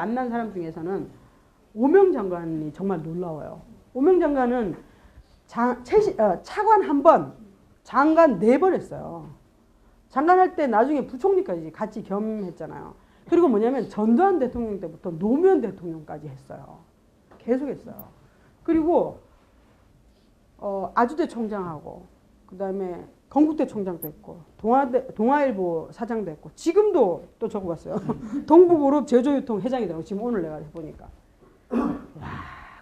만난 사람 중에서는 오명 장관이 정말 놀라워요. 오명 장관은 장, 최시, 어, 차관 한 번, 장관 네 번 했어요. 장관 할 때 나중에 부총리까지 같이 겸했잖아요. 그리고 뭐냐면 전두환 대통령 때부터 노무현 대통령까지 했어요. 계속 했어요. 그리고 어, 아주대 총장하고 그 다음에 건국대 총장도 했고 동아대, 동아일보 사장도 했고 지금도 또 저거 봤어요. 동부그룹 제조유통 회장이더라고 지금 오늘 내가 해보니까. 야,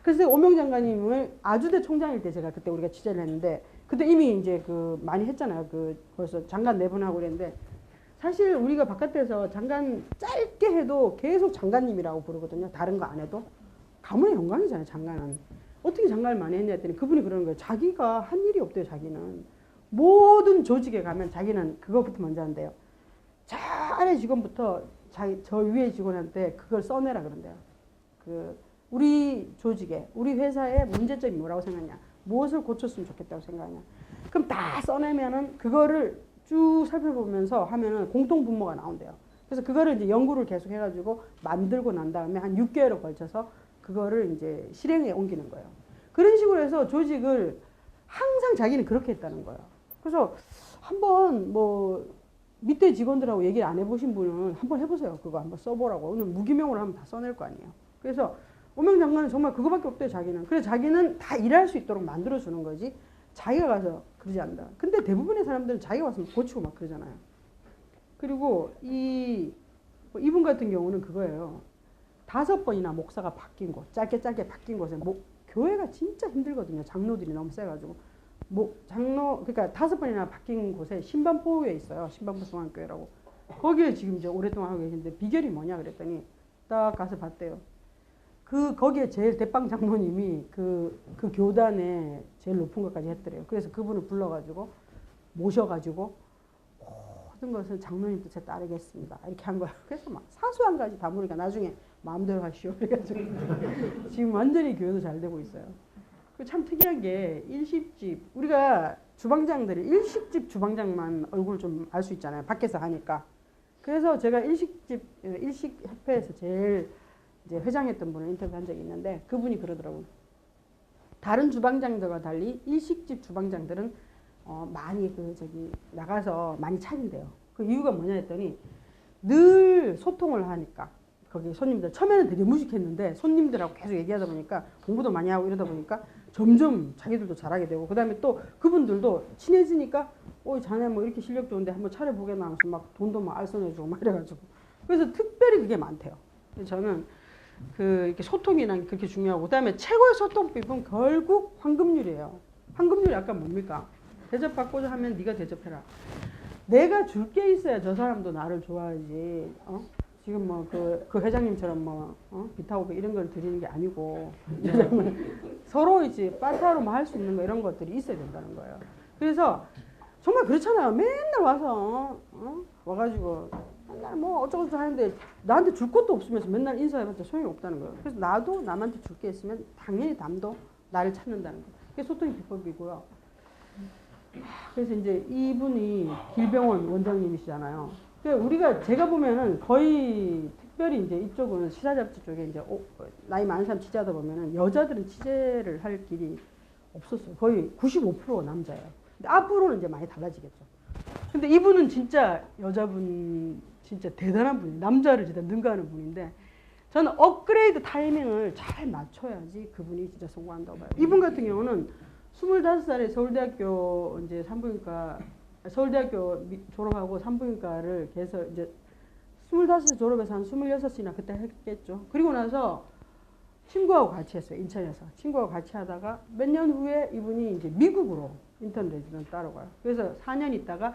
그래서 오명 장관님을 아주대 총장일 때 제가 그때 우리가 취재를 했는데 그때 이미 이제 그 많이 했잖아요. 그 벌써 장관 네번 하고 그랬는데 사실 우리가 바깥에서 장관 짧게 해도 계속 장관님이라고 부르거든요. 다른 거 안 해도 가문의 영광이잖아요. 장관은 어떻게 장관을 많이 했냐 했더니 그분이 그러는 거예요. 자기가 한 일이 없대요. 자기는 모든 조직에 가면 자기는 그거부터 먼저 한대요. 저 아래 직원부터 자기 저 위에 직원한테 그걸 써내라 그런대요. 그 우리 조직에 우리 회사의 문제점이 뭐라고 생각하냐? 무엇을 고쳤으면 좋겠다고 생각하냐? 그럼 다 써내면은 그거를 쭉 살펴보면서 하면은 공통 분모가 나온대요. 그래서 그거를 이제 연구를 계속 해가지고 만들고 난 다음에 한 6개월에 걸쳐서 그거를 이제 실행에 옮기는 거예요. 그런 식으로 해서 조직을 항상 자기는 그렇게 했다는 거예요 그래서 한번 뭐 밑에 직원들하고 얘기를 안 해보신 분은 한번 해보세요 그거 한번 써보라고 오늘 무기명으로 하면 다 써낼 거 아니에요 그래서 오명 장관은 정말 그거밖에 없대요, 자기는. 그래서 자기는 다 일할 수 있도록 만들어주는 거지. 자기가 가서 그러지 않는다. 근데 대부분의 사람들은 자기가 와서 고치고 막 그러잖아요. 그리고 이, 뭐 이분 같은 경우는 그거예요. 다섯 번이나 목사가 바뀐 곳, 짧게 짧게 바뀐 곳에, 뭐, 교회가 진짜 힘들거든요. 장로들이 너무 세가지고. 뭐, 장로, 그러니까 다섯 번이나 바뀐 곳에 신반포에 있어요. 신반포 성안교회라고. 거기에 지금 이제 오랫동안 하고 계신데 비결이 뭐냐 그랬더니 딱 가서 봤대요. 그 거기에 제일 대빵 장모님이 그, 그 교단에 제일 높은 것까지 했더래요. 그래서 그분을 불러가지고 모셔가지고 모든 것을 장로님 뜻에 따르겠습니다. 이렇게 한 거예요. 그래서 막 사소한 가지 다 모르니까 나중에 마음대로 하시오. 그래가지고 지금 완전히 교회도 잘 되고 있어요. 그참 특이한 게 일식집 우리가 주방장들이 일식집 주방장만 얼굴 좀 알 수 있잖아요. 밖에서 하니까. 그래서 제가 일식집 일식 협회에서 제일 이제 회장했던 분을 인터뷰한 적이 있는데 그분이 그러더라고요. 다른 주방장들과 달리 일식집 주방장들은 어 많이 그 저기 나가서 많이 차린대요. 그 이유가 뭐냐 했더니 늘 소통을 하니까 거기 손님들 처음에는 되게 무식했는데 손님들하고 계속 얘기하다 보니까 공부도 많이 하고 이러다 보니까 점점 자기들도 잘하게 되고 그다음에 또 그분들도 친해지니까 어 자네 뭐 이렇게 실력 좋은데 한번 차려보게나 하면서 막 돈도 막 알선해주고 막 이래가지고 그래서 특별히 그게 많대요. 저는 그 이렇게 소통이란 그렇게 중요하고 그다음에 최고의 소통법은 결국 황금률이에요. 황금률이 아까 뭡니까? 대접받고자 하면 네가 대접해라. 내가 줄 게 있어야 저 사람도 나를 좋아하지. 어? 지금 뭐그 그 회장님처럼 뭐 어? 비타오백 이런 걸 드리는 게 아니고 서로 이제 빠타로 뭐 할 수 있는 거 이런 것들이 있어야 된다는 거예요. 그래서 정말 그렇잖아요. 맨날 와서 어? 와가지고 맨날 뭐 어쩌고저쩌고 하는데 나한테 줄 것도 없으면서 맨날 인사해봤자 소용이 없다는 거예요. 그래서 나도 남한테 줄 게 있으면 당연히 남도 나를 찾는다는 거예요. 그게 소통의 비법이고요. 그래서 이제 이분이 길병원 원장님이시잖아요. 그러니까 우리가 제가 보면은 거의 특별히 이제 이쪽은 시사 잡지 쪽에 이제 오, 나이 많은 사람 취재하다 보면은 여자들은 취재를 할 길이 없었어요. 거의 95% 남자예요. 근데 앞으로는 이제 많이 달라지겠죠. 근데 이분은 진짜 여자분 진짜 대단한 분이 남자를 진짜 능가하는 분인데 저는 업그레이드 타이밍을 잘 맞춰야지 그분이 진짜 성공한다고 봐요. 이분 같은 경우는 25살에 서울대학교 이제 산부인과 서울대학교 졸업하고 산부인과를 계속 이제 25살 졸업해서 한 26이나 그때 했겠죠. 그리고 나서 친구하고 같이 했어요. 인천에서. 친구하고 같이 하다가 몇 년 후에 이분이 이제 미국으로 인턴 레지던트 따러 가요. 그래서 4년 있다가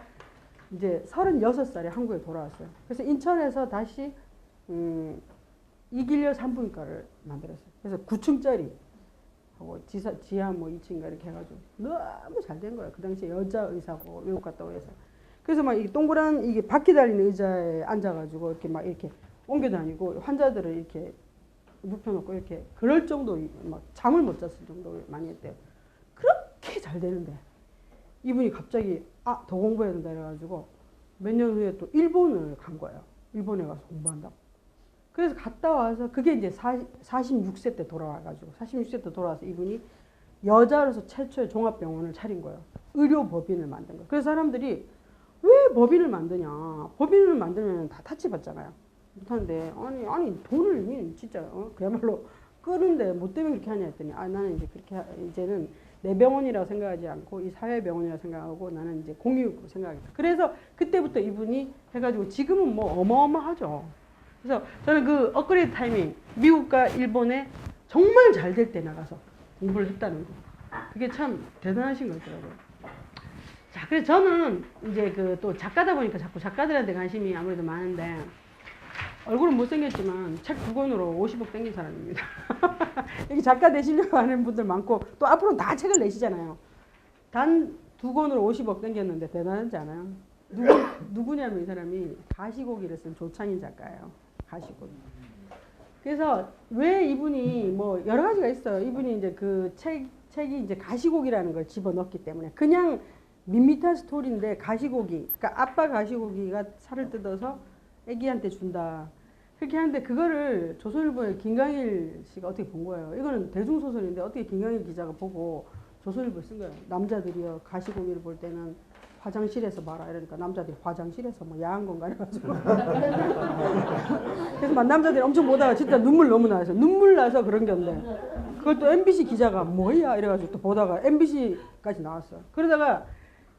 이제 36살에 한국에 돌아왔어요. 그래서 인천에서 다시 음, 이길려 산부인과를 만들었어요. 그래서 9층짜리 하고 지사, 지하 뭐 2층인가 이렇게 해가지고 너무 잘 된 거예요. 그 당시에 여자 의사고 외국 갔다 오해서. 그래서 막 이 동그란 이게 바퀴 달린 의자에 앉아가지고 이렇게 막 이렇게 옮겨 다니고 환자들을 이렇게 눕혀놓고 이렇게 그럴 정도 막 잠을 못 잤을 정도로 많이 했대요. 그렇게 잘 되는데 이분이 갑자기 아 더 공부해야 된다 이래가지고 몇 년 후에 또 일본을 간 거예요. 일본에 가서 공부한다고. 그래서 갔다 와서 그게 이제 46세 때 돌아와가지고 46세 때 돌아와서 이분이 여자로서 최초의 종합병원을 차린 거예요. 의료법인을 만든 거예요. 그래서 사람들이 왜 법인을 만드냐? 법인을 만들면 다 타치 받잖아요. 못하는데 아니 아니 돈을 이 진짜 어? 그야말로 끄는데 뭐 때문에 그렇게 하냐 했더니 아 나는 이제 그렇게 하- 이제는 내 병원이라고 생각하지 않고 이 사회 병원이라고 생각하고 나는 이제 공유 생각하겠다. 그래서 그때부터 이분이 해가지고 지금은 뭐 어마어마하죠. 그래서 저는 그 업그레이드 타이밍 미국과 일본에 정말 잘 될 때 나가서 공부를 했다는 거. 그게 참 대단하신 것 같더라고요. 자, 그래서 저는 이제 그 또 작가다 보니까 자꾸 작가들한테 관심이 아무래도 많은데 얼굴은 못생겼지만 책 두 권으로 50억 땡긴 사람입니다. 여기 작가 되시려고 하는 분들 많고 또 앞으로 다 책을 내시잖아요. 단 두 권으로 50억 땡겼는데 대단하지 않아요? 누구, 누구냐면 이 사람이 가시고기를 쓴 조창인 작가예요. 가시고기. 그래서 왜 이분이 뭐 여러 가지가 있어요. 이분이 이제 그 책, 책이 이제 가시고기라는 걸 집어넣기 때문에 그냥 밋밋한 스토리인데 가시고기. 그러니까 아빠 가시고기가 살을 뜯어서 애기한테 준다. 그렇게 하는데 그거를 조선일보의 김강일 씨가 어떻게 본 거예요. 이거는 대중소설인데 어떻게 김강일 기자가 보고 조선일보에 쓴 거예요. 남자들이요 가시고기를 볼 때는 화장실에서 봐라. 이러니까 남자들이 화장실에서 뭐 야한 건가 해가지고. 그래서 막 남자들이 엄청 보다가 진짜 눈물 너무 나서 눈물 나서 그런 건데 그걸 또 MBC 기자가 뭐야? 이래가지고 또 보다가 MBC까지 나왔어요. 그러다가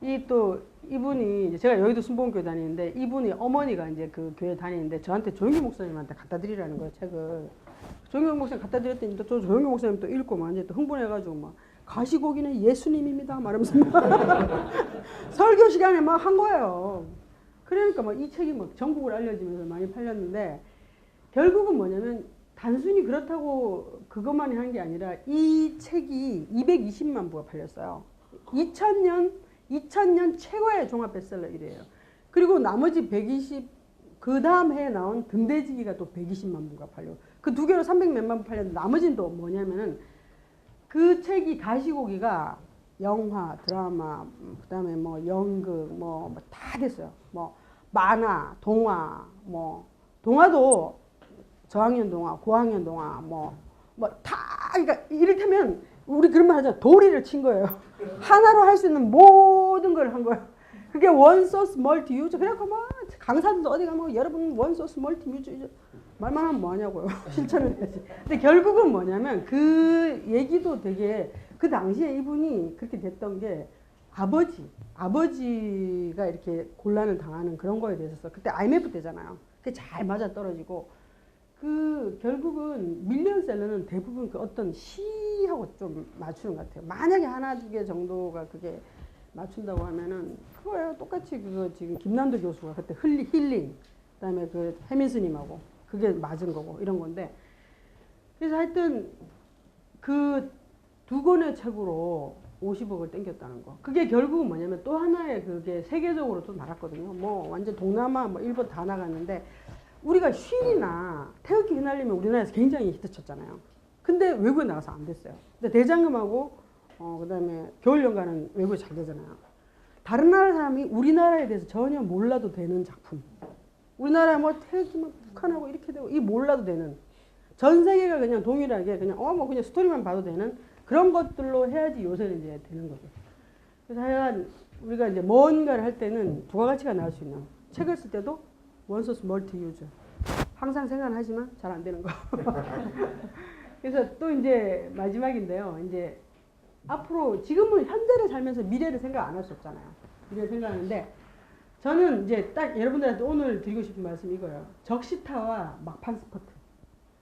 이 또 이분이 제가 여의도 순복음교회 다니는데 이분이 어머니가 이제 그 교회 다니는데 저한테 조영기 목사님한테 갖다 드리라는 거예요 책을. 조영기 목사님 갖다 드렸더니 또 조영기 목사님 또 읽고 막 이제 또 흥분해가지고 막 가시고기는 예수님입니다. 말하면서. 막 설교 시간에 막 한 거예요. 그러니까 막 이 책이 막 전국을 알려지면서 많이 팔렸는데 결국은 뭐냐면 단순히 그렇다고 그것만이 한게 아니라 이 책이 220만 부가 팔렸어요. 2000년 2000년 최고의 종합 베스트셀러 1위에요. 그리고 나머지 120그 다음 해에 나온 등대지기가 또 120만 부가 팔려. 그 두 개로 300 몇만 부 팔렸는데 나머지는 또 뭐냐면은 그 책이 가시고기가 영화, 드라마, 음, 그다음에 뭐 연극 뭐 다 됐어요. 뭐 만화, 동화, 뭐 동화도 저학년 동화, 고학년 동화 뭐 뭐 다 그러니까 이를테면 우리 그런 말 하잖아. 도리를 친 거예요. 하나로 할 수 있는 모든 걸 한 거예요. 그게 원소스 멀티 유저. 그래갖고 막 강사들도 어디 가면 여러분 원소스 멀티 유저 말만 하면 뭐하냐고요. 실천을 해야지. 근데 결국은 뭐냐면 그 얘기도 되게 그 당시에 이분이 그렇게 됐던 게 아버지, 아버지가 이렇게 곤란을 당하는 그런 거에 대해서 그때 IMF 때잖아요. 그게 잘 맞아 떨어지고 그 결국은 밀리언셀러는 대부분 그 어떤 시하고 좀 맞추는 것 같아요. 만약에 하나 두 개 정도가 그게 맞춘다고 하면은 그거예요. 똑같이 그거 지금 김남도 교수가 그때 힐링 그다음에 그 해민스님하고 그게 맞은 거고 이런 건데 그래서 하여튼 그 두 권의 책으로 50억을 땡겼다는 거. 그게 결국은 뭐냐면 또 하나의 그게 세계적으로 또 나갔거든요. 뭐 완전 동남아 뭐 일본 다 나갔는데 우리가 쉔이나 태극기 휘날리면 우리나라에서 굉장히 히트쳤잖아요. 근데 외국에 나가서 안 됐어요. 근데 대장금하고 어 그다음에 겨울연가는 외국에 잘 되잖아요. 다른 나라 사람이 우리나라에 대해서 전혀 몰라도 되는 작품. 우리나라 뭐 태극기 막 북한하고 이렇게 되고 이 몰라도 되는 전 세계가 그냥 동일하게 그냥 어 뭐 그냥 스토리만 봐도 되는 그런 것들로 해야지 요새는 이제 되는 거죠. 그래서 하여간 우리가 이제 뭔가를 할 때는 부가가치가 나올 수 있는 책을 쓸 때도 원소스 멀티 유저 항상 생각하지만 잘 안 되는 거. 그래서 또 이제 마지막인데요. 이제 앞으로 지금은 현재를 살면서 미래를 생각 안 할 수 없잖아요. 미래를 생각하는데 저는 이제 딱 여러분들한테 오늘 드리고 싶은 말씀이 이거예요. 적시타와 막판 스퍼트.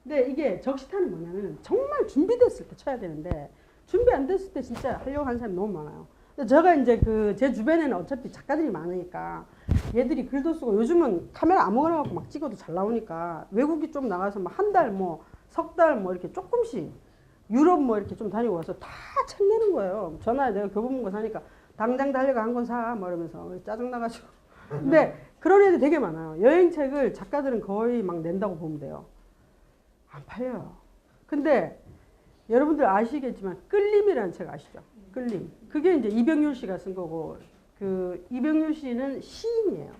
근데 이게 적시타는 뭐냐면 정말 준비됐을 때 쳐야 되는데 준비 안 됐을 때 진짜 하려고 하는 사람이 너무 많아요. 제가 이제 그 제 주변에는 어차피 작가들이 많으니까 얘들이 글도 쓰고 요즘은 카메라 아무거나 갖고 막 찍어도 잘 나오니까 외국이 좀 나가서 막 한 달 뭐 석 달 뭐 이렇게 조금씩 유럽 뭐 이렇게 좀 다니고 와서 다 책 내는 거예요. 전화에 내가 교보문고 사니까 당장 달려가 한 권 사, 뭐 이러면서 짜증 나가지고. 근데 그런 애들 되게 많아요. 여행책을 작가들은 거의 막 낸다고 보면 돼요. 안 팔려요. 근데 여러분들 아시겠지만 끌림이라는 책 아시죠? 끌림. 그게 이제 이병률 씨가 쓴 거고 그 이병률 씨는 시인이에요.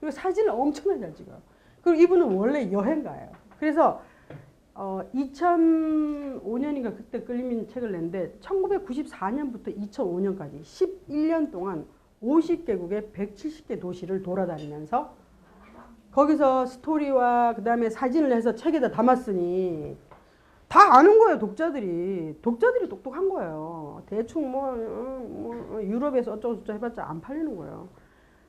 그리고 사진을 엄청나게 잘 찍어요. 그리고 이분은 원래 여행가예요. 그래서 어, 2005년인가 그때 끌리민 책을 냈는데 1994년부터 2005년까지 11년 동안 50개국의 170개 도시를 돌아다니면서 거기서 스토리와 그 다음에 사진을 해서 책에다 담았으니 다 아는 거예요 독자들이. 독자들이 똑똑한 거예요. 대충 뭐, 어, 뭐 유럽에서 어쩌고 저쩌고 해봤자 안 팔리는 거예요.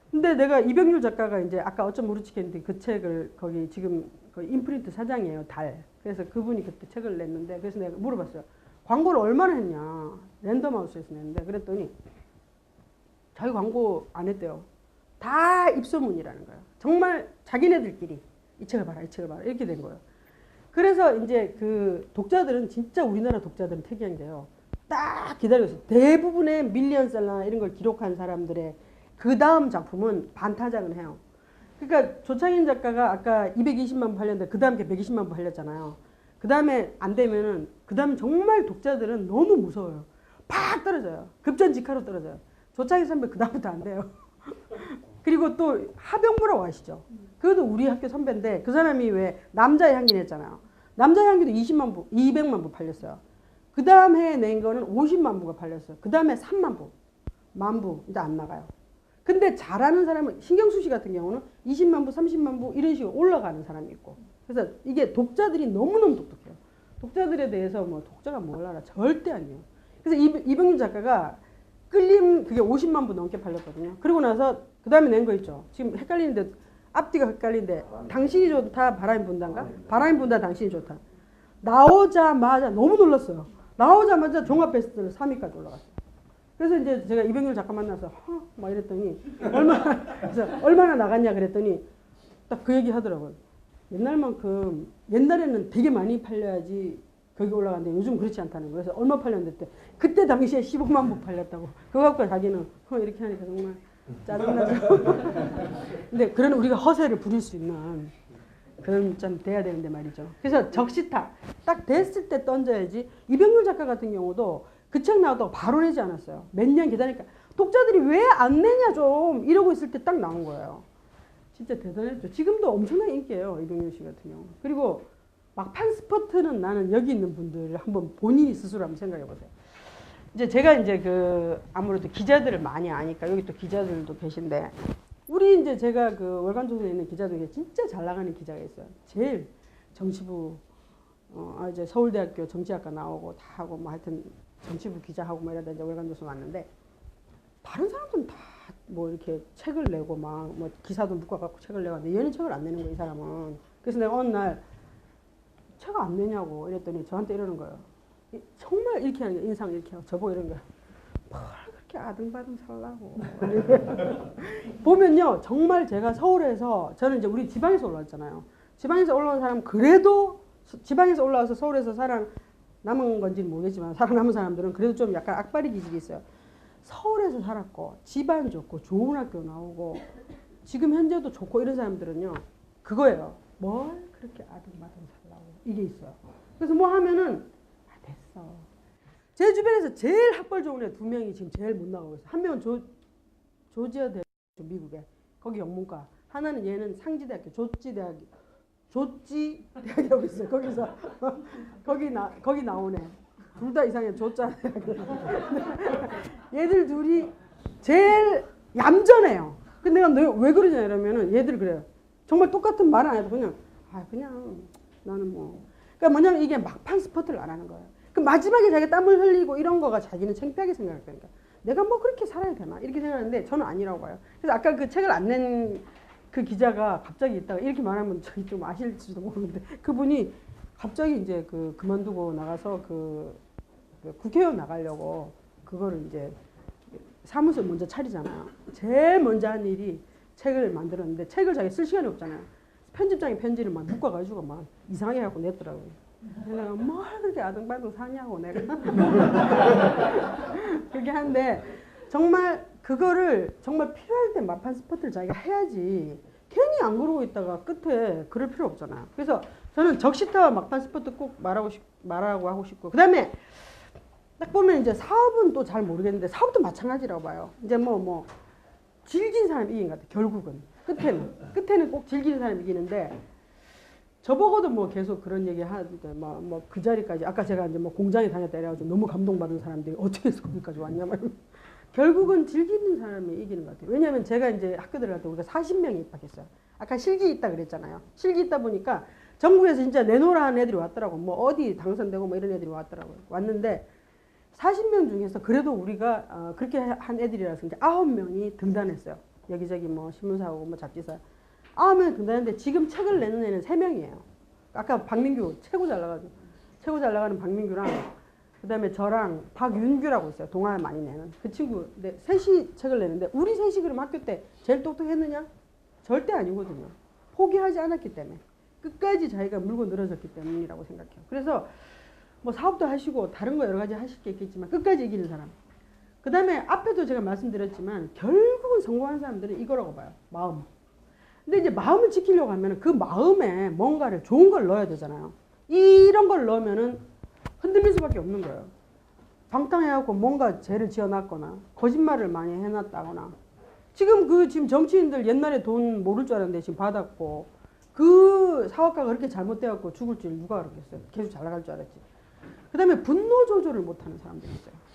근데 내가 이병률 작가가 이제 아까 어쩜 모르지 했는데 그 책을 거기 지금 그 인프린트 사장이에요 달. 그래서 그분이 그때 책을 냈는데 그래서 내가 물어봤어요 광고를 얼마나 했냐? 랜덤하우스에서 냈는데 그랬더니 자기 광고 안 했대요 다 입소문이라는 거예요 정말 자기네들끼리 이 책을 봐라 이 책을 봐라 이렇게 된 거예요 그래서 이제 그 독자들은 진짜 우리나라 독자들은 특이한 게요. 딱 있어요. 대부분의 밀리언셀러나 이런 걸 기록한 사람들의 그 다음 작품은 반타작을 해요. 그러니까 조창인 작가가 아까 220만 부 팔렸는데 그 다음 게 120만 부 팔렸잖아요. 그 다음에 안 되면은 그 다음 정말 독자들은 너무 무서워요. 팍 떨어져요. 급전직하로 떨어져요. 조창인 선배 그 다음부터 안 돼요. 그리고 또 하병부라고 아시죠? 그것도 우리 학교 선배인데 그 사람이 왜 남자의 향기를 했잖아요. 남자의 향기도 20만 부, 200만 부 팔렸어요. 그 다음 해에 낸 거는 50만 부가 팔렸어요. 그 다음에 3만 부, 만 부, 이제 안 나가요. 근데 잘하는 사람은 신경수 씨 같은 경우는 20만 부, 30만 부 이런 식으로 올라가는 사람이 있고. 그래서 이게 독자들이 너무너무 똑똑해요. 독자들에 대해서 뭐 독자가 뭘 알아? 절대 아니에요. 그래서 이, 이병윤 작가가 끌림 그게 50만 부 넘게 팔렸거든요. 그리고 나서 그 다음에 낸 거 있죠. 지금 헷갈리는데 앞뒤가 헷갈리는데 당신이 좋다 바람이 분다인가? 바람이 분다 당신이 좋다. 나오자마자 너무 놀랐어요. 나오자마자 종합 베스트를 3위까지 올라갔어요. 그래서 이제 제가 이병률 작가 만나서 허? 막 이랬더니 얼마나 그래서 얼마나 나갔냐 그랬더니 딱 그 얘기 하더라고요. 옛날만큼 옛날에는 되게 많이 팔려야지 거기 올라갔는데 요즘 그렇지 않다는 거예요. 그래서 얼마 팔렸는데 그때 당시에 15만 부 팔렸다고. 그거 갖고 자기는 어, 이렇게 하니까 정말 짜증나죠. 근데 그런 우리가 허세를 부릴 수 있는 그런 좀 돼야 되는데 말이죠. 그래서 적시타 딱 됐을 때 던져야지. 이병률 작가 같은 경우도 그 책 나와도 바로 내지 않았어요. 몇 년 기다리니까 독자들이 왜 안 내냐 좀 이러고 있을 때 딱 나온 거예요. 진짜 대단했죠. 지금도 엄청나게 인기예요. 이병률 씨 같은 경우. 그리고 막판 스포트는 나는 여기 있는 분들을 한번 본인이 스스로 한번 생각해 보세요. 이제 제가 이제 그 아무래도 기자들을 많이 아니까 여기 또 기자들도 계신데 우리 이제 제가 그 월간 조선에 있는 기자들 중에 진짜 잘 나가는 기자가 있어요. 제일 정치부 어 아, 이제 서울대학교 정치학과 나오고 다 하고 뭐 하여튼 정치부 기자하고 뭐 이러다 이제 월간 조선 왔는데 다른 사람들은 다 뭐 이렇게 책을 내고 막 뭐 기사도 묶어 갖고 책을 내고 얘는 책을 안 내는 거야 이 사람은. 그래서 내가 어느 날 책안 내냐고 이랬더니 저한테 이러는 거예요. 이- 정말 이렇게 하는 거야. 인상 이렇게 하고 저보고 이런 거야. 뭘 그렇게 아등바등 살라고. 보면요. 정말 제가 서울에서 저는 이제 우리 지방에서 올라왔잖아요. 지방에서 올라온 사람 그래도 서- 지방에서 올라와서 서울에서 살아 남은 건지는 모르겠지만 살아남은 사람들은 그래도 좀 약간 악바리 기질이 있어요. 서울에서 살았고 집안 좋고 좋은 학교 나오고 지금 현재도 좋고 이런 사람들은요. 그거예요. 뭘 그렇게 아등바등 이게 있어요. 그래서 뭐 하면은 아 됐어. 제 주변에서 제일 학벌 좋은 애 두 명이 지금 제일 못 나가고 있어요. 한 명은 조, 조지아 대학교 미국에 거기 영문과 하나는 얘는 상지대학교 조지 대학 조지 대학에 하고 있어요. 거기서 거기 나 거기 나오네. 둘 다 이상해 조자 대학교. 얘들 둘이 제일 얌전해요. 근데 내가 너왜 그러냐 이러면은 얘들 그래요. 정말 똑같은 말 안 해도 그냥 아 그냥 나는 뭐 그러니까 뭐냐면 이게 막판 스포트를 안 하는 거예요. 그 마지막에 자기가 땀을 흘리고 이런 거가 자기는 창피하게 생각할 거니까 내가 뭐 그렇게 살아야 되나 이렇게 생각하는데 저는 아니라고 봐요. 그래서 아까 그 책을 안 낸 그 기자가 갑자기 있다가 이렇게 말하면 저희 좀 아실지도 모르는데 그분이 갑자기 이제 그 그만두고 나가서 그, 그 국회의원 나가려고 그거를 이제 사무소 먼저 차리잖아요. 제일 먼저 한 일이 책을 만들었는데 책을 자기 쓸 시간이 없잖아요. 편집장이 편지를 막 묶어가지고 막 이상하게 하고 냈더라고요. 내가 뭘 그렇게 아등바등 사냐고 내가 그렇게 하는데 정말 그거를 정말 필요할 때 마판 스포트를 자기가 해야지 괜히 안 그러고 있다가 끝에 그럴 필요 없잖아요. 그래서 저는 적시타와 막판 스포트 꼭 말하고 싶, 말하고 하고 싶고 그 다음에 딱 보면 이제 사업은 또 잘 모르겠는데 사업도 마찬가지라고 봐요. 이제 뭐뭐 즐긴 사람이 이긴 것 같아. 결국은 끝에는 끝에는 꼭 즐기는 사람이 이기는데 저보고도 뭐 계속 그런 얘기 하는데 뭐뭐 그 자리까지 아까 제가 이제 뭐 공장에 다녔다 이래가지고 너무 감동받은 사람들이 어떻게 해서 거기까지 왔냐 막 이러면서 결국은 즐기는 사람이 이기는 것 같아요. 왜냐하면 제가 이제 학교 들어갈 때 우리가 40명이 입학했어요. 아까 실기 있다 그랬잖아요. 실기 있다 보니까 전국에서 진짜 내노라는 애들이 왔더라고. 뭐 어디 당선되고 뭐 이런 애들이 왔더라고요. 왔는데 40명 중에서 그래도 우리가 어, 그렇게 한 애들이라서 이제 9명이 등단했어요. 여기저기 뭐 신문사하고 뭐 잡지사. 9명이 등단했는데 지금 책을 내는 애는 3명이에요. 아까 박민규 최고 잘 나가죠. 최고 잘 나가는 박민규랑 그다음에 저랑 박윤규라고 있어요. 동화 많이 내는 그 친구. 네, 셋이 책을 내는데 우리 셋이 그럼 학교 때 제일 똑똑했느냐? 절대 아니거든요. 포기하지 않았기 때문에 끝까지 자기가 물고 늘어졌기 때문이라고 생각해요. 그래서 뭐 사업도 하시고 다른 거 여러 가지 하실 게 있겠지만 끝까지 이기는 사람. 그 다음에 앞에도 제가 말씀드렸지만 결국은 성공한 사람들은 이거라고 봐요. 마음. 근데 이제 마음을 지키려고 하면 그 마음에 뭔가를 좋은 걸 넣어야 되잖아요. 이런 걸 넣으면은 흔들릴 수밖에 없는 거예요. 방탕해갖고 뭔가 죄를 지어놨거나 거짓말을 많이 해놨다거나 지금 그 지금 정치인들 옛날에 돈 모를 줄 알았는데 지금 받았고 그 사업가가 그렇게 잘못돼갖고 죽을 줄 누가 알았겠어요. 계속 잘 나갈 줄 알았지. 그 다음에 분노 조절을 못하는 사람들이 있어요.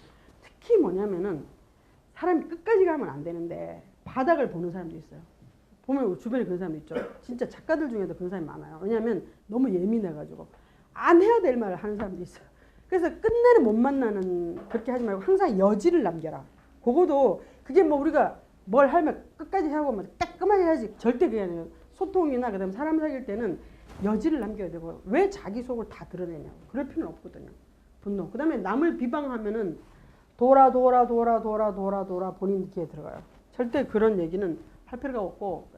특히 뭐냐면은 사람이 끝까지 가면 안 되는데 바닥을 보는 사람도 있어요. 보면 주변에 그런 사람도 있죠. 진짜 작가들 중에도 그런 사람이 많아요. 왜냐하면 너무 예민해가지고 안 해야 될 말을 하는 사람도 있어요. 그래서 끝내는 못 만나는 그렇게 하지 말고 항상 여지를 남겨라. 그거도 그게 뭐 우리가 뭘 하면 끝까지 하고 막 깔끔하게 해야지 절대 그게 아니에요. 소통이나 그다음에 사람 사귈 때는 여지를 남겨야 되고 왜 자기 속을 다 드러내냐 그럴 필요는 없거든요. 분노. 그다음에 남을 비방하면은 돌아 돌아 돌아 돌아 돌아 돌아 본인 귀에 들어가요. 절대 그런 얘기는 할 필요가 없고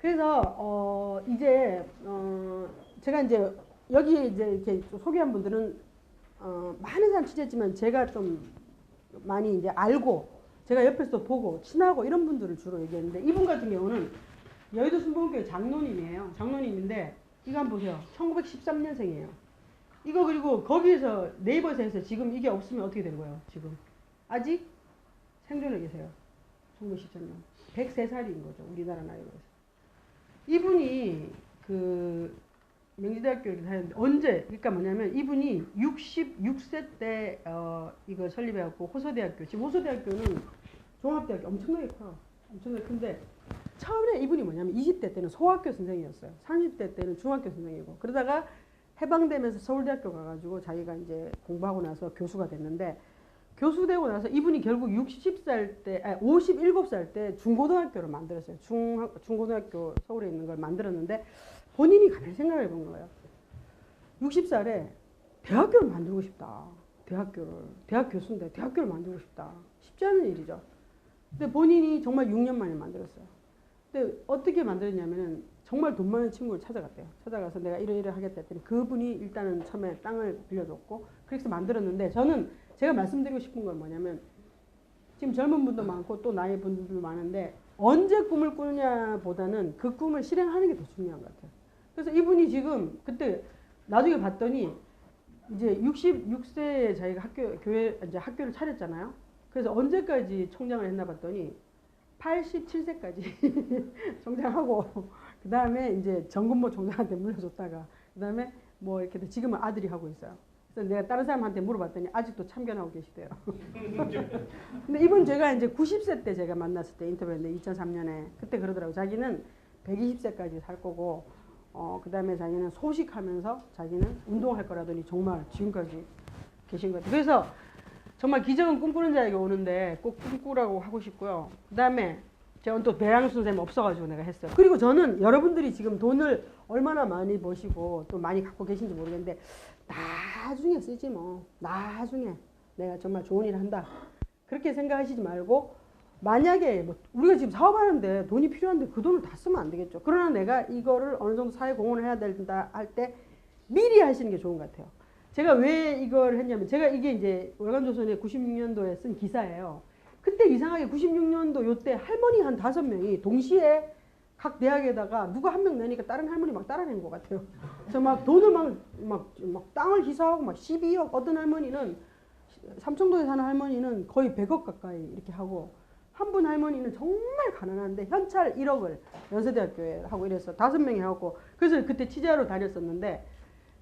그래서 어 이제 어 제가 이제 여기 이제 이렇게 소개한 분들은 어 많은 사람 취재했지만 제가 좀 많이 이제 알고 제가 옆에서 보고 친하고 이런 분들을 주로 얘기했는데 이분 같은 경우는 여의도 순복음교회 장로님이에요. 장로님인데 이거 한번 보세요. 1913년생이에요. 이거 그리고 거기에서 네이버에서 지금 이게 없으면 어떻게 된 거예요? 지금 아직 생존해 계세요. 1913년. 103살인 거죠. 우리나라 나이로 해서. 이분이 그 명지대학교를 다녔는데 언제? 그러니까 뭐냐면 이분이 66세 때 어, 이거 설립해 갖고 호서대학교. 지금 호서대학교는 종합대학교 엄청나게 커요. 엄청나게 큰데 처음에 이분이 뭐냐면 20대 때는 소학교 선생이었어요. 30대 때는 중학교 선생이고 그러다가 해방되면서 서울대학교 가가지고 자기가 이제 공부하고 나서 교수가 됐는데 교수 되고 나서 이분이 결국 60살 때, 아니 57살 때 중고등학교를 만들었어요. 중, 중고등학교 서울에 있는 걸 만들었는데 본인이 가만히 생각을 해본 거예요. 60살에 대학교를 만들고 싶다. 대학교를. 대학 교수인데 대학교를 만들고 싶다. 쉽지 않은 일이죠. 근데 본인이 정말 6년 만에 만들었어요. 근데 어떻게 만들었냐면은 정말 돈 많은 친구를 찾아갔대요. 찾아가서 내가 이러이러 하겠다 했더니 그분이 일단은 처음에 땅을 빌려줬고 그래서 만들었는데 저는 제가 말씀드리고 싶은 건 뭐냐면 지금 젊은 분도 많고 또 나이 분들도 많은데 언제 꿈을 꾸느냐 보다는 그 꿈을 실행하는 게 더 중요한 것 같아요. 그래서 이분이 지금 그때 나중에 봤더니 이제 66세에 자기가 학교 교회 이제 학교를 차렸잖아요. 그래서 언제까지 총장을 했나 봤더니 87세까지 총장하고 그 다음에 이제 정근모 총장한테 물려줬다가 그 다음에 뭐 이렇게 지금은 아들이 하고 있어요. 그래서 내가 다른 사람한테 물어봤더니 아직도 참견하고 계시대요. 근데 이분 제가 이제 90세 때 제가 만났을 때 인터뷰했는데 2003년에 그때 그러더라고 자기는 120세까지 살 거고 어 그 다음에 자기는 소식하면서 자기는 운동할 거라더니 정말 지금까지 계신 것 같아요. 그래서 정말 기적은 꿈꾸는 자에게 오는데 꼭 꿈꾸라고 하고 싶고요. 그 다음에 제가 또 배양수 선생님 없어가지고 내가 했어요. 그리고 저는 여러분들이 지금 돈을 얼마나 많이 버시고 또 많이 갖고 계신지 모르겠는데 나중에 쓰지 뭐. 나중에 내가 정말 좋은 일을 한다. 그렇게 생각하시지 말고 만약에 뭐 우리가 지금 사업하는데 돈이 필요한데 그 돈을 다 쓰면 안 되겠죠. 그러나 내가 이거를 어느 정도 사회 공헌을 해야 된다 할 때 미리 하시는 게 좋은 것 같아요. 제가 왜 이걸 했냐면 제가 이게 이제 월간조선에 96년도에 쓴 기사예요. 그때 이상하게 96년도 요때 할머니 한 다섯 명이 동시에 각 대학에다가 누가 한 명 내니까 다른 할머니 막 따라낸 것 같아요. 그래서 막 돈을 막, 막, 막 땅을 희사하고 막 12억 어떤 할머니는 삼청동에 사는 할머니는 거의 100억 가까이 이렇게 하고 한 분 할머니는 정말 가난한데 현찰 1억을 연세대학교에 하고 이래서 다섯 명이 하고 그래서 그때 취재하러 다녔었는데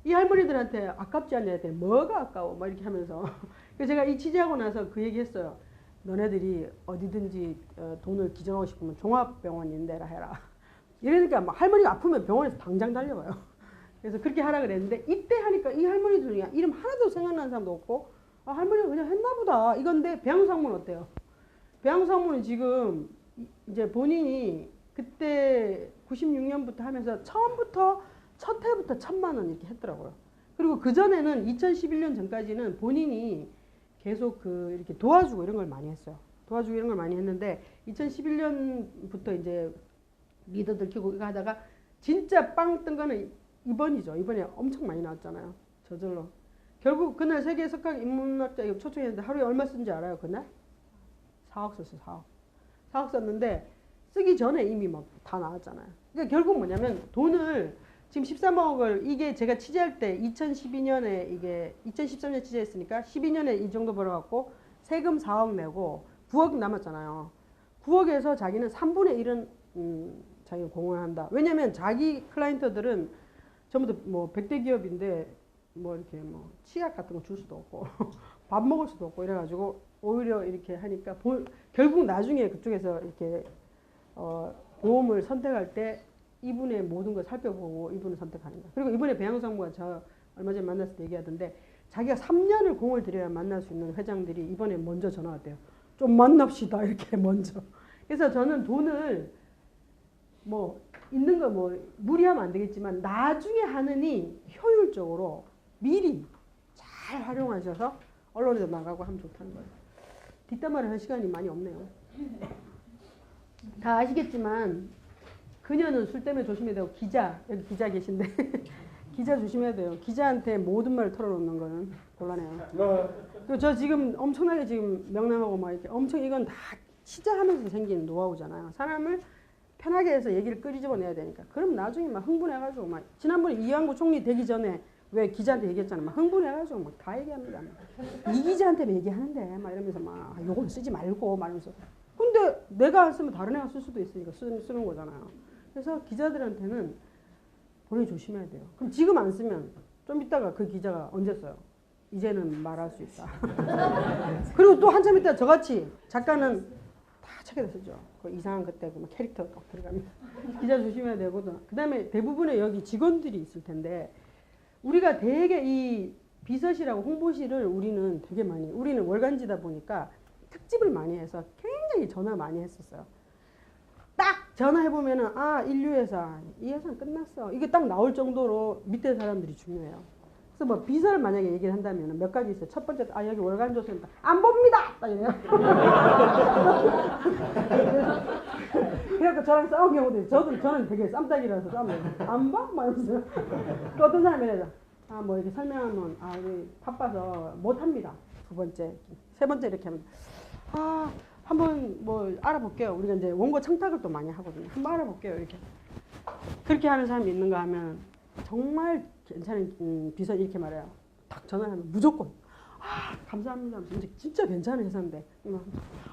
이 할머니들한테 아깝지 않냐 했더니 뭐가 아까워 막 이렇게 하면서 그래서 제가 이 취재하고 나서 그 얘기했어요. 너네들이 어디든지 어, 돈을 기증하고 싶으면 종합병원 인대라 해라. 이러니까 막 할머니가 아프면 병원에서 당장 달려가요. 그래서 그렇게 하라 그랬는데 이때 하니까 이 할머니들 중에 이름 하나도 생각나는 사람도 없고 아, 할머니가 그냥 했나 보다. 이건데 배양상문 어때요? 배양상문은 지금 이- 이제 본인이 그때 96년부터 하면서 처음부터 첫 해부터 천만 원 이렇게 했더라고요. 그리고 그 전에는 2011년 전까지는 본인이 계속 그 이렇게 도와주고 이런 걸 많이 했어요. 도와주고 이런 걸 많이 했는데 2011년부터 이제 리더들 키고 이거 하다가 진짜 빵 뜬 거는 이번이죠. 이번에 엄청 많이 나왔잖아요. 저절로. 결국 그날 세계 석학 인문학자 초청했는데 하루에 얼마 쓴지 알아요? 그날? 4억 썼어, 4억. 4억 썼는데 쓰기 전에 이미 막 다 나왔잖아요. 그러니까 결국 뭐냐면 돈을 지금 13억을 이게 제가 취재할 때 2012년에 이게 2013년 취재했으니까 12년에 이 정도 벌어갖고 세금 4억 내고 9억 남았잖아요. 9억에서 자기는 3분의 1은 음, 자기가 공헌한다. 왜냐면 자기 클라이언트들은 전부 다뭐 100대 기업인데 뭐 이렇게 뭐 치약 같은 거 줄 수도 없고 밥 먹을 수도 없고 이래가지고 오히려 이렇게 하니까 보- 결국 나중에 그쪽에서 이렇게 어, 보험을 선택할 때 이분의 모든 걸 살펴보고 이분을 선택하는 거야. 그리고 이번에 배양상무가 저 얼마 전에 때 얘기하던데 자기가 3년을 공을 들여야 만날 수 있는 회장들이 이번에 먼저 전화 왔대요. 좀 만납시다 이렇게 먼저. 그래서 저는 돈을 뭐 있는 거 뭐 무리하면 안 되겠지만 나중에 하느니 효율적으로 미리 잘 활용하셔서 언론에도 나가고 하면 좋다는 거예요. 뒷담화를 할 시간이 많이 없네요. 다 아시겠지만 그녀는 술 때문에 조심해야 되고 기자 여기 기자 계신데 기자 조심해야 돼요. 기자한테 모든 말을 털어놓는 거는 곤란해요. 그리고 저 지금 엄청나게 지금 명랑하고 막 이렇게 엄청 이건 다 취재하면서 생긴 노하우잖아요. 사람을 편하게 해서 얘기를 끄집어내야 되니까. 그럼 나중에 막 흥분해가지고 막 지난번에 이양구 총리 되기 전에 왜 기자한테 얘기했잖아. 막 흥분해가지고 막 다 얘기합니다. 막. 이 기자한테 얘기하는데 막 이러면서 막 아, 요건 쓰지 말고 말하면서. 근데 내가 안 쓰면 다른 애가 쓸 수도 있으니까 쓰, 쓰는 거잖아요. 그래서 기자들한테는 본인이 조심해야 돼요. 그럼 지금 안 쓰면 좀 이따가 그 기자가 언제 써요? 이제는 말할 수 있다. 그리고 또 한참 있다 저같이 작가는 다 책에다 쓰죠. 그 이상한 그때 그막 캐릭터 꼭 들어가면 기자 조심해야 되거든. 그다음에 대부분의 여기 직원들이 있을 텐데 우리가 되게 이 비서실하고 홍보실을 우리는 되게 많이 우리는 월간지다 보니까 특집을 많이 해서 굉장히 전화 많이 했었어요. 딱 전화해 보면은 아 인류 회사 이 회사는 끝났어. 이게 딱 나올 정도로 밑에 사람들이 중요해요. 그래서 뭐 비서를 만약에 얘기를 한다면 몇 가지 있어요. 첫 번째 아 여기 월간 조선이다. 안 봅니다. 딱 이래요. 그래서 저랑 싸운 경우도 있어요. 저도 저는 되게 쌈딱이라서 싸우면 안 봐? 막 이러면서 또 어떤 사람이 이래요. 아뭐 이렇게 설명하면 아 우리 바빠서 못 합니다. 두 번째, 세 번째 이렇게 하면 아 한번 뭐 알아볼게요. 우리가 이제 원고 청탁을 또 많이 하거든요. 한번 알아볼게요. 이렇게 그렇게 하는 사람이 있는가 하면 정말 괜찮은 음, 비서 이렇게 말해요. 딱 전화하면 무조건 아 감사합니다. 진짜 진짜 괜찮은 회사인데 막,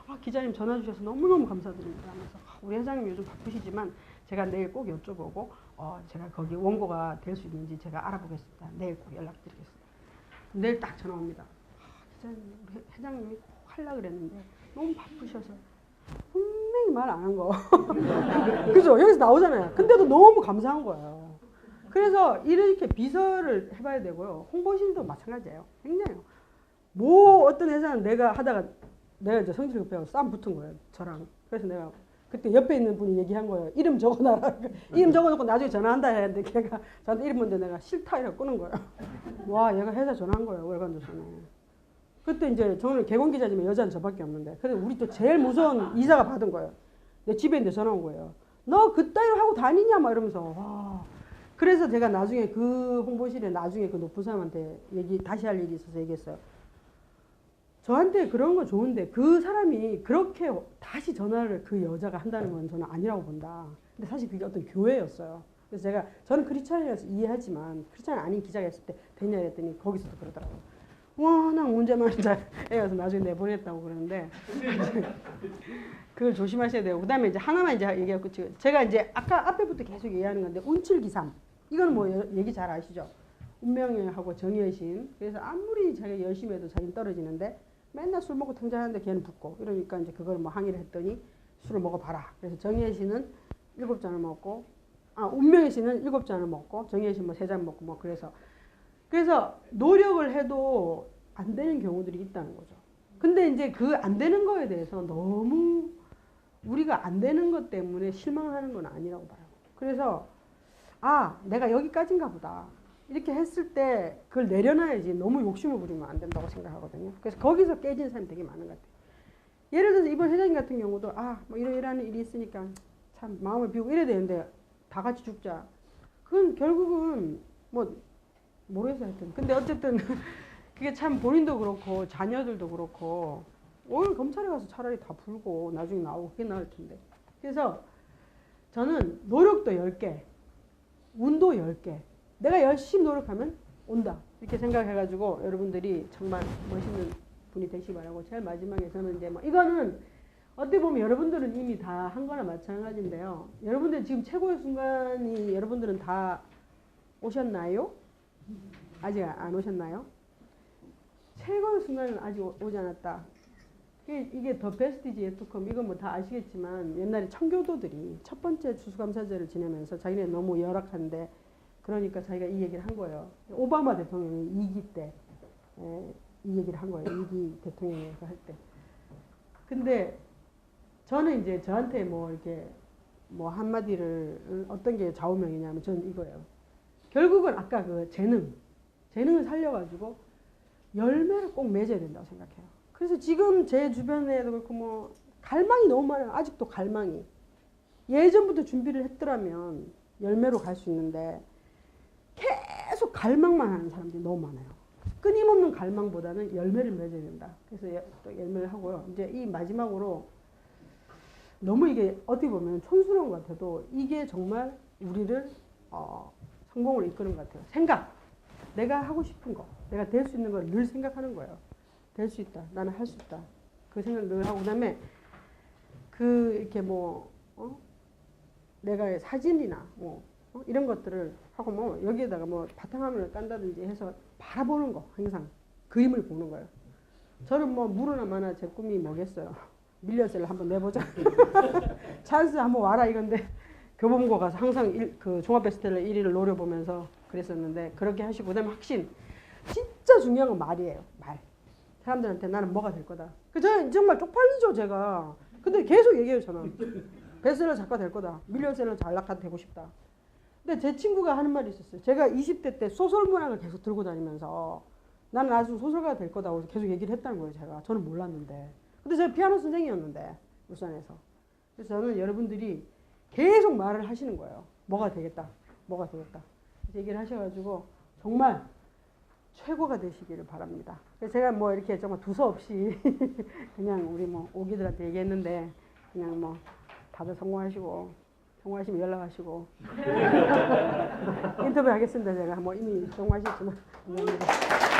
아 기자님 전화 주셔서 너무 너무 감사드립니다. 하면서 아, 우리 회장님 요즘 바쁘시지만 제가 내일 꼭 여쭤보고 어 제가 거기 원고가 될 수 있는지 제가 알아보겠습니다. 내일 꼭 연락드리겠습니다. 내일 딱 전화 옵니다. 아, 기자님 회장님이 꼭 하려 그랬는데 너무 바쁘셔서 분명히 말 안 한 거. 그죠? 여기서 나오잖아요. 근데도 너무 감사한 거예요. 그래서 이렇게 비서를 해봐야 되고요. 홍보실도 마찬가지예요. 굉장히. 뭐 어떤 회사는 내가 하다가 내가 이제 성질 급해서 싸움 붙은 거예요. 저랑. 그래서 내가 그때 옆에 있는 분이 얘기한 거예요. 이름 적어놔라. 이름 적어놓고 나중에 전화한다 했는데 걔가 저한테 이름 문데 내가 싫다 이러고 끄는 거예요. 와 얘가 회사 전화한 거예요. 월간 조선에. 그때 이제 저는 개공 기자지만 여자는 저밖에 없는데. 근데 우리 또 제일 무서운 이사가 받은 거예요. 내 집에 있는데 전화 온 거예요. 너 그따위로 하고 다니냐 막 이러면서 와. 그래서 제가 나중에 그 홍보실에 나중에 그 높은 사람한테 얘기 다시 할 일이 있어서 얘기했어요. 저한테 그런 거 좋은데 그 사람이 그렇게 다시 전화를 그 여자가 한다는 건 저는 아니라고 본다. 근데 사실 그게 어떤 교회였어요. 그래서 제가 저는 크리스찬이라서 이해하지만 크리스찬 아닌 기자가 했을 때 되냐 했더니 거기서도 그러더라고요. 워낙 문제 많은 애여서 나중에 내보냈다고 그러는데 그걸 조심하셔야 되고 그다음에 이제 하나만 이제 얘기하고 제가 이제 아까 앞에부터 계속 얘기하는 건데 운칠기삼. 이건 뭐 여- 얘기 잘 아시죠? 운명하고 정의의 신. 그래서 아무리 자기가 열심히 해도 자기는 떨어지는데 맨날 술 먹고 등장하는데 걔는 붙고 이러니까 이제 그걸 뭐 항의를 했더니 술을 먹어봐라. 그래서 정의의 신은 일곱 잔을 먹고 아 운명의 신은 일곱 잔을 먹고 정의의 신뭐세 잔 먹고 뭐 그래서 그래서 노력을 해도 안 되는 경우들이 있다는 거죠. 근데 이제 그 안 되는 거에 대해서 너무 우리가 안 되는 것 때문에 실망하는 건 아니라고 봐요. 그래서 아 내가 여기까지인가 보다 이렇게 했을 때 그걸 내려놔야지 너무 욕심을 부리면 안 된다고 생각하거든요. 그래서 거기서 깨진 사람이 되게 많은 것 같아요. 예를 들어서 이번 회장님 같은 경우도 아 뭐 이러이러한 일이 있으니까 참 마음을 비우고 이래야 되는데 다 같이 죽자. 그건 결국은 뭐 모르겠어요 하여튼. 근데 어쨌든 그게 참 본인도 그렇고 자녀들도 그렇고 오늘 검찰에 가서 차라리 다 풀고 나중에 나오고 그게 나을 텐데. 그래서 저는 노력도 10개, 운도 10개. 내가 열심히 노력하면 온다. 이렇게 생각해가지고 여러분들이 정말 멋있는 분이 되시기 바라고 제일 마지막에 저는 이제 뭐 이거는 어떻게 보면 여러분들은 이미 다 한 거나 마찬가지인데요. 여러분들 지금 최고의 순간이 여러분들은 다 오셨나요? 아직 안 오셨나요? 최고의 순간은 아직 오- 오지 않았다. 이게, 더 베스티지 예투컴 이건 뭐 다 아시겠지만 옛날에 청교도들이 첫 번째 추수감사절을 지내면서 자기네 너무 열악한데 그러니까 자기가 이 얘기를 한 거예요. 오바마 대통령이 2기 때 에, 이 얘기를 한 거예요. 2기 대통령에서 할 때. 근데 저는 이제 저한테 뭐 이렇게 뭐 한마디를 어떤 게 좌우명이냐면 저는 이거예요. 결국은 아까 그 재능, 재능을 살려가지고 열매를 꼭 맺어야 된다고 생각해요. 그래서 지금 제 주변에도 그렇고 뭐 갈망이 너무 많아요. 아직도 갈망이. 예전부터 준비를 했더라면 열매로 갈 수 있는데 계속 갈망만 하는 사람들이 너무 많아요. 끊임없는 갈망보다는 열매를 맺어야 된다. 그래서 예- 또 열매를 하고요. 이제 이 마지막으로 너무 이게 어떻게 보면 촌스러운 것 같아도 이게 정말 우리를 어, 성공을 이끄는 것 같아요. 생각. 내가 하고 싶은 거, 내가 될 수 있는 걸 늘 생각하는 거예요. 될 수 있다. 나는 할 수 있다. 그 생각을 늘 하고 그 다음에 그 이렇게 뭐 어? 내가 사진이나 뭐 어? 이런 것들을 하고 뭐 여기에다가 뭐 바탕화면을 깐다든지 해서 바라보는 거 항상 그림을 보는 거예요. 저는 뭐 무르나 마나 제 꿈이 뭐겠어요. 밀려셀을 한번 내보자. 찬스 한번 와라 이건데 교보문고 가서 항상 일, 그 종합베스트셀러 1위를 노려보면서 그랬었는데 그렇게 하시고 그다음에 확신. 진짜 중요한 건 말이에요. 말. 사람들한테 나는 뭐가 될 거다. 그 저는 정말 쪽팔리죠 제가. 근데 계속 얘기해요 저는. 베스트셀러 작가 될 거다. 밀리언셀러 잘락가 되고 싶다. 근데 제 친구가 하는 말이 있었어요. 제가 20대 때 소설 문학을 계속 들고 다니면서 나는 나중에 소설가가 될 거다고 계속 얘기를 했다는 거예요 제가. 저는 몰랐는데. 근데 제가 피아노 선생이었는데 울산에서. 그래서 저는 여러분들이 계속 말을 하시는 거예요. 뭐가 되겠다. 뭐가 되겠다. 얘기를 하셔가지고 정말 최고가 되시기를 바랍니다. 제가 뭐 이렇게 정말 두서없이 그냥 우리 뭐 오기들한테 얘기했는데 그냥 뭐 다들 성공하시고 성공하시면 연락하시고 인터뷰 하겠습니다. 제가 뭐 이미 성공하셨지만 감사합니다.